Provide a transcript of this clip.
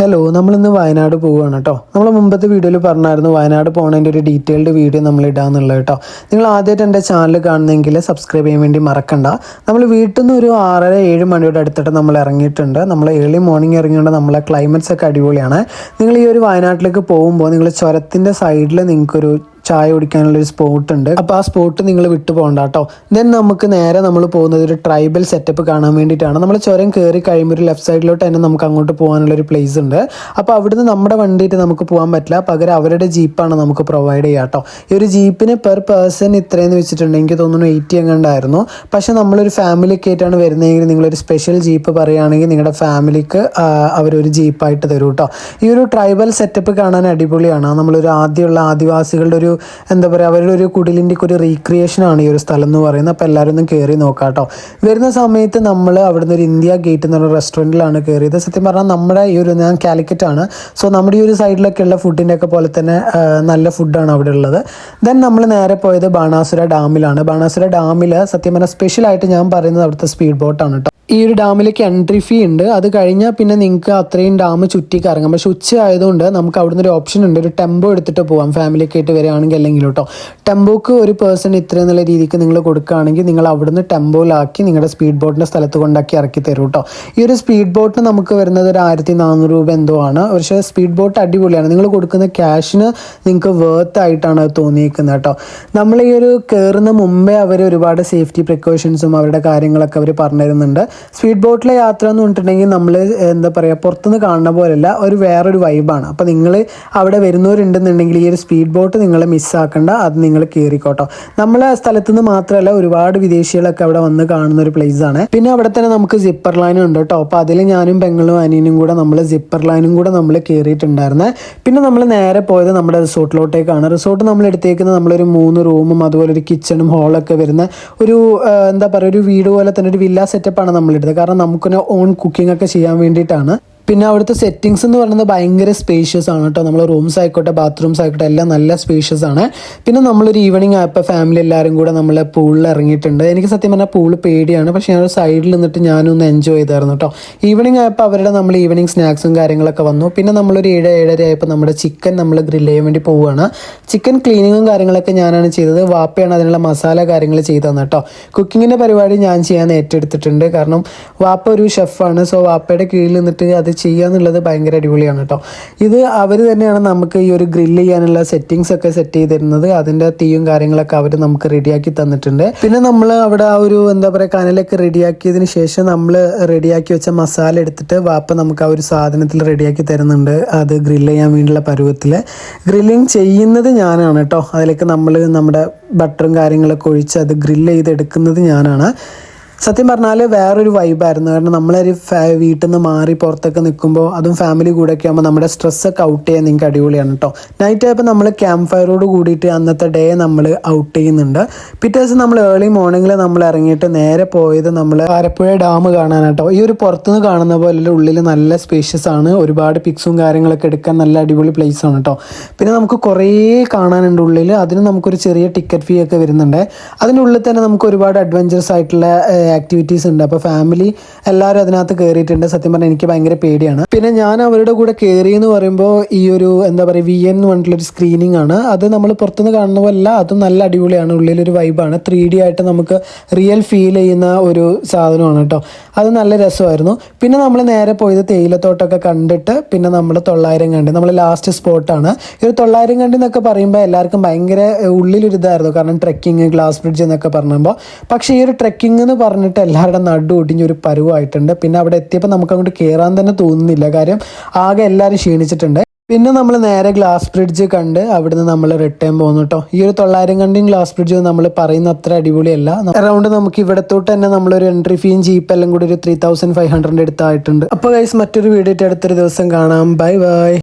Hello നമ്മളിന്ന് വയനാട് പോവുകയാണ് കേട്ടോ. നമ്മൾ മുമ്പത്തെ വീഡിയോയിൽ പറഞ്ഞായിരുന്നു വയനാട് പോകുന്നതിന്റെ ഒരു ഡീറ്റെയിൽഡ് വീഡിയോ നമ്മൾ ഇടാന്നുള്ളത് കേട്ടോ. നിങ്ങൾ ആദ്യമായിട്ട് എന്റെ ചാനൽ കാണുന്നെങ്കിൽ സബ്സ്ക്രൈബ് ചെയ്യാൻ വേണ്ടി മറക്കണ്ട. നമ്മൾ വീട്ടിൽ നിന്ന് ഒരു ആറര ഏഴ് മണിയുടെ അടുത്തിട്ട് നമ്മൾ ഇറങ്ങിയിട്ടുണ്ട്. നമ്മൾ ഏർലി മോർണിംഗ് ഇറങ്ങിയോണ്ട് നമ്മളെ ക്ലൈമറ്റ്സ് ഒക്കെ അടിപൊളിയാണ്. നിങ്ങൾ ഈ ഒരു വയനാട്ടിലേക്ക് പോകുമ്പോൾ നിങ്ങൾ ചുരത്തിന്റെ സൈഡിൽ നിങ്ങൾക്കൊരു ചായ കുടിക്കാനുള്ള ഒരു സ്പോട്ട് ഉണ്ട്. അപ്പോൾ ആ സ്പോട്ട് നിങ്ങൾ വിട്ടു പോകണ്ട കേട്ടോ ദെൻ നമുക്ക് നേരെ നമ്മൾ പോകുന്നത് ഒരു ട്രൈബൽ സെറ്റപ്പ് കാണാൻ വേണ്ടിയിട്ടാണ്. നമ്മൾ ചുരം കയറി കഴിയുമ്പോൾ ഒരു ലെഫ്റ്റ് സൈഡിലോട്ട് തന്നെ നമുക്ക് അങ്ങോട്ട് പോകാനുള്ള ഒരു പ്ലേസ് ഉണ്ട്. അപ്പോൾ അവിടുന്ന് നമ്മുടെ വണ്ടിയിട്ട് നമുക്ക് പോകാൻ പറ്റില്ല. പകരം അവരുടെ ജീപ്പാണ് നമുക്ക് പ്രൊവൈഡ് ചെയ്യുക കേട്ടോ ഈ ഒരു ജീപ്പിന് പെർ പേഴ്സൺ ഇത്രയെന്ന് വെച്ചിട്ടുണ്ടെങ്കിൽ തോന്നുന്നു എയ്റ്റി എങ്ങാണ്ടായിരുന്നു. പക്ഷേ നമ്മളൊരു ഫാമിലിക്ക് ആയിട്ടാണ് വരുന്നതെങ്കിൽ നിങ്ങളൊരു സ്പെഷ്യൽ ജീപ്പ് പറയുകയാണെങ്കിൽ നിങ്ങളുടെ ഫാമിലിക്ക് അവരൊരു ജീപ്പായിട്ട് തരും കേട്ടോ ഈ ഒരു ട്രൈബൽ സെറ്റപ്പ് കാണാൻ അടിപൊളിയാണ്. നമ്മളൊരു ആദ്യമുള്ള ആദിവാസികളുടെ ഒരു എന്താ പറയുക അവരുടെ ഒരു കുടിലിന്റെ ഒരു റീക്രിയേഷൻ ആണ് ഈ ഒരു സ്ഥലം എന്ന് പറയുന്നത്. അപ്പോൾ എല്ലാവരും ഒന്ന് കയറി നോക്കാട്ടോ. വരുന്ന സമയത്ത് നമ്മൾ അവിടുന്ന് ഒരു ഇന്ത്യ ഗേറ്റ് എന്ന് പറഞ്ഞ റെസ്റ്റോറന്റിലാണ് കയറിയത് സത്യം പറഞ്ഞാൽ നമ്മുടെ ഈ ഒരു ഞാൻ കാലിക്കറ്റ് ആണ്. സോ നമ്മുടെ ഈ ഒരു സൈഡിലൊക്കെ ഉള്ള ഫുഡിന്റെ ഒക്കെ പോലെ തന്നെ നല്ല ഫുഡാണ് അവിടെ ഉള്ളത്. ദെൻ നമ്മൾ നേരെ പോയത് ബാണാസുര ഡാമിലാണ് ബാണാസുര ഡാമിൽ സത്യം പറഞ്ഞാൽ സ്പെഷ്യലായിട്ട് ഞാൻ പറയുന്നത് അവിടുത്തെ സ്പീഡ് ബോട്ടാണ് കേട്ടോ ഈ ഒരു ഡാമിലേക്ക് എൻട്രി ഫീ ഉണ്ട്. അത് കഴിഞ്ഞാൽ പിന്നെ നിങ്ങൾക്ക് അത്രയും ഡാം ചുറ്റി കറങ്ങാം പക്ഷെ ഉച്ച ആയതുകൊണ്ട് നമുക്ക് അവിടുന്ന് ഒരു ഓപ്ഷൻ ഉണ്ട്. ഒരു ടെമ്പോ എടുത്തിട്ട് പോകാം ഫാമിലിയൊക്കെ ആയിട്ട് വരികയാണെങ്കിൽ അല്ലെങ്കിൽ കേട്ടോ. ടെമ്പോക്ക് ഒരു പേഴ്സൺ ഇത്ര എന്നുള്ള രീതിക്ക് നിങ്ങൾ കൊടുക്കുകയാണെങ്കിൽ നിങ്ങൾ അവിടുന്ന് ടെമ്പോയിലാക്കി നിങ്ങളുടെ സ്പീഡ് ബോട്ടിന്റെ സ്ഥലത്ത് കൊണ്ടാക്കി ഇറക്കി തരും കേട്ടോ. ഈ ഒരു സ്പീഡ് ബോട്ടിന് നമുക്ക് വരുന്നത് ഒരു ആയിരത്തി നാനൂറ് രൂപ എന്തോ ആണ്. പക്ഷേ സ്പീഡ് ബോട്ട് അടിപൊളിയാണ്. നിങ്ങൾ കൊടുക്കുന്ന ക്യാഷിന് നിങ്ങൾക്ക് വേർത്ത് ആയിട്ടാണ് അത് തോന്നിയിരിക്കുന്നത് കേട്ടോ. നമ്മൾ ഈ ഒരു കയറുന്ന മുമ്പേ അവർ ഒരുപാട് സേഫ്റ്റി പ്രിക്കോഷൻസും അവരുടെ കാര്യങ്ങളൊക്കെ അവർ പറഞ്ഞു തരുന്നുണ്ട് സ്പീഡ് ബോട്ടിലെ യാത്ര എന്ന് പറഞ്ഞിട്ടുണ്ടെങ്കിൽ നമ്മൾ എന്താ പറയുക പുറത്തുനിന്ന് കാണുന്ന പോലെയല്ല ഒരു വേറൊരു വൈബാണ് അപ്പോൾ നിങ്ങൾ അവിടെ വരുന്നവരുണ്ടെന്നുണ്ടെങ്കിൽ ഈ ഒരു സ്പീഡ് ബോട്ട് നിങ്ങൾ മിസ്സാക്കണ്ട അത് നിങ്ങൾ കയറിക്കോട്ടോ നമ്മളെ സ്ഥലത്ത് നിന്ന് മാത്രമല്ല ഒരുപാട് വിദേശികളൊക്കെ അവിടെ വന്ന് കാണുന്ന ഒരു പ്ലേസ് ആണ്. പിന്നെ അവിടെ തന്നെ നമുക്ക് സിപ്പർ ലൈനും ഉണ്ട് കേട്ടോ. അപ്പോൾ അതിൽ ഞാനും പെങ്ങളും അനിയനും കൂടെ നമ്മൾ സിപ്പർ ലൈനും കൂടെ നമ്മൾ കയറിയിട്ടുണ്ടായിരുന്നത് പിന്നെ നമ്മൾ നേരെ പോയത് നമ്മുടെ റിസോർട്ടിലോട്ടേക്കാണ്. റിസോർട്ട് നമ്മൾ എടുത്തേക്കുന്നത് നമ്മളൊരു മൂന്ന് റൂമും അതുപോലെ ഒരു കിച്ചണും ഹാളൊക്കെ വരുന്ന ഒരു എന്താ പറയുക ഒരു വീട് പോലെ തന്നെ ഒരു വില്ല സെറ്റപ്പാണ് നമ്മൾ എടുത്തത് കാരണം നമുക്കൊന്ന് ഓൺ കുക്കിംഗ് ഒക്കെ ചെയ്യാൻ വേണ്ടിയിട്ടാണ് പിന്നെ അവിടുത്തെ സെറ്റിങ്സ് എന്ന് പറയുന്നത് ഭയങ്കര സ്പേഷ്യസ് ആണ് കേട്ടോ. നമ്മൾ റൂംസ് ആയിക്കോട്ടെ ബാത്റൂംസ് ആയിക്കോട്ടെ എല്ലാം നല്ല സ്പേഷ്യസ് ആണ്. പിന്നെ നമ്മളൊരു ഈവനിങ് ആയപ്പോൾ ഫാമിലി എല്ലാവരും കൂടെ നമ്മൾ പൂളിൽ ഇറങ്ങിയിട്ടുണ്ട്. എനിക്ക് സത്യം പറഞ്ഞാൽ പൂൾ പേടിയാണ്. പക്ഷേ ഞാൻ സൈഡിൽ നിന്നിട്ട് ഞാനൊന്ന് എൻജോയ് ചെയ്തായിരുന്നു കേട്ടോ. ഈവനിങ് ആയപ്പോൾ അവരുടെ നമ്മൾ ഈവനിങ് സ്നാക്സും കാര്യങ്ങളൊക്കെ വന്നു. പിന്നെ നമ്മളൊരു ഏഴ് ഏഴര ആയപ്പോൾ നമ്മുടെ ചിക്കൻ നമ്മൾ ഗ്രില്ല് ചെയ്യാൻ വേണ്ടി പോവുകയാണ്. ചിക്കൻ ക്ലീനിങ്ങും കാര്യങ്ങളൊക്കെ ഞാനാണ് ചെയ്തത്. വാപ്പയാണ് അതിനുള്ള മസാല കാര്യങ്ങൾ ചെയ്തു തന്നെ കേട്ടോ. കുക്കിങ്ങിന്റെ പരിപാടി ഞാൻ ചെയ്യാൻ ഏറ്റെടുത്തിട്ടുണ്ട്. കാരണം വാപ്പ ഒരു ഷെഫാണ് സോ വാപ്പയുടെ കീഴിൽ നിന്നിട്ട് അത് ചെയ്യുക എന്നുള്ളത് ഭയങ്കര അടിപൊളിയാണ് കേട്ടോ ഇത് അവർ തന്നെയാണ് നമുക്ക് ഈ ഒരു ഗ്രില്ല് ചെയ്യാനുള്ള സെറ്റിങ്സ് ഒക്കെ സെറ്റ് ചെയ്ത് തരുന്നത് അതിന്റെ തീയും കാര്യങ്ങളൊക്കെ അവർ നമുക്ക് റെഡിയാക്കി തന്നിട്ടുണ്ട്. പിന്നെ നമ്മൾ അവിടെ ആ ഒരു എന്താ പറയുക കനലൊക്കെ റെഡിയാക്കിയതിന് ശേഷം നമ്മൾ റെഡിയാക്കി വെച്ച മസാല എടുത്തിട്ട് വാപ്പ നമുക്ക് ആ ഒരു സാധനത്തിൽ റെഡിയാക്കി തരുന്നുണ്ട്. അത് ഗ്രില്ല് ചെയ്യാൻ വേണ്ടിയുള്ള പരുവത്തിൽ ഗ്രില്ലിങ് ചെയ്യുന്നത് ഞാനാണ് കേട്ടോ അതിലേക്ക് നമ്മൾ നമ്മുടെ ബട്ടറും കാര്യങ്ങളൊക്കെ ഒഴിച്ച് അത് ഗ്രില്ല് ചെയ്തെടുക്കുന്നത് ഞാനാണ്. സത്യം പറഞ്ഞാൽ വേറൊരു വൈബായിരുന്നു കാരണം നമ്മളൊരു വീട്ടിൽ നിന്ന് മാറി പുറത്തൊക്കെ നിൽക്കുമ്പോൾ അതും ഫാമിലി കൂടെ ഒക്കെ ആകുമ്പോൾ നമ്മുടെ സ്ട്രെസ്സൊക്കെ ഔട്ട് ചെയ്യാൻ നിങ്ങൾക്ക് അടിപൊളിയാണ് കേട്ടോ നൈറ്റ് ആയപ്പോൾ നമ്മൾ ക്യാമ്പ് ഫയറോട് കൂടിയിട്ട് അന്നത്തെ ഡേ നമ്മൾ ഔട്ട് ചെയ്യുന്നുണ്ട്. പിറ്റേ ദിവസം നമ്മൾ ഏർലി മോർണിംഗിൽ നമ്മൾ ഇറങ്ങിയിട്ട് നേരെ പോയത് നമ്മൾ ആലപ്പുഴ ഡാം കാണാൻ കേട്ടോ ഈ ഒരു പുറത്തുനിന്ന് കാണുന്ന പോലെ ഉള്ളിൽ നല്ല സ്പേഷ്യസ് ആണ്. ഒരുപാട് പിക്സും കാര്യങ്ങളൊക്കെ എടുക്കാൻ നല്ല അടിപൊളി പ്ലേസ് ആണ് കേട്ടോ പിന്നെ നമുക്ക് കുറേ കാണാനുണ്ട് ഉള്ളിൽ അതിന് നമുക്കൊരു ചെറിയ ടിക്കറ്റ് ഫീ ഒക്കെ വരുന്നുണ്ട്. അതിന്റെ ഉള്ളിൽ തന്നെ നമുക്ക് ഒരുപാട് അഡ്വഞ്ചറസ് ആയിട്ടുള്ള ആക്ടിവിറ്റീസ് ഉണ്ട്. അപ്പോൾ ഫാമിലി എല്ലാവരും അതിനകത്ത് കയറിയിട്ടുണ്ട് സത്യം പറഞ്ഞാൽ എനിക്ക് ഭയങ്കര പേടിയാണ്. പിന്നെ ഞാൻ അവരുടെ കൂടെ കയറി എന്ന് പറയുമ്പോൾ ഈ ഒരു എന്താ പറയുക വി എൻ എന്ന് പറഞ്ഞിട്ടുള്ളൊരു സ്ക്രീനിങ് ആണ്. അത് നമ്മൾ പുറത്തുനിന്ന് കാണുന്ന പോലെ അതും നല്ല അടിപൊളിയാണ്. ഉള്ളിലൊരു വൈബാണ് ത്രീ ഡി ആയിട്ട് നമുക്ക് റിയൽ ഫീൽ ചെയ്യുന്ന ഒരു സാധനമാണ് കേട്ടോ അത് നല്ല രസമായിരുന്നു. പിന്നെ നമ്മൾ നേരെ പോയത് തേയിലത്തോട്ടമൊക്കെ കണ്ടിട്ട് പിന്നെ നമ്മൾ തൊള്ളായിരം കണ്ടി. നമ്മൾ ലാസ്റ്റ് സ്പോട്ടാണ് ഈ ഒരു തൊള്ളായിരം കണ്ടി എന്നൊക്കെ പറയുമ്പോൾ എല്ലാവർക്കും ഭയങ്കര ഉള്ളിലൊരു ഇതായിരുന്നു കാരണം ട്രെക്കിങ് ഗ്ലാസ് ബ്രിഡ്ജ് എന്നൊക്കെ പറയുമ്പോൾ പക്ഷേ ഈ ഒരു ട്രെക്കിംഗ് എന്ന് പറഞ്ഞിട്ട് എല്ലാവരുടെ നടു ഒടിഞ്ഞൊരു പരുവായിട്ടുണ്ട്. പിന്നെ അവിടെ എത്തിയപ്പോൾ നമുക്ക് അങ്ങോട്ട് കയറാൻ തന്നെ തോന്നുന്നില്ല. കാര്യം ആകെ എല്ലാവരും ക്ഷീണിച്ചിട്ടുണ്ട്. പിന്നെ നമ്മൾ നേരെ ഗ്ലാസ് ബ്രിഡ്ജ് കണ്ട് അവിടുന്ന് നമ്മൾ റിട്ടേൺ പോകുന്നു കേട്ടോ ഈ ഒരു തൊള്ളായിരം കണ്ടും ഗ്ലാസ് ബ്രിഡ്ജ് നമ്മൾ പറയുന്ന അത്ര അടിപൊളിയല്ല. അറൗണ്ട് നമുക്ക് ഇവിടത്തോട്ട് തന്നെ നമ്മളൊരു എൻട്രി ഫീയും ജീപ്പ് എല്ലാം കൂടി ഒരു ത്രീ തൗസൻഡ് ഫൈവ് ഹൺഡ്രഡ് എടുത്തായിട്ടുണ്ട് അപ്പോൾ ഗൈസ് മറ്റൊരു വീഡിയോ അടുത്തൊരു ദിവസം കാണാം. Bye bye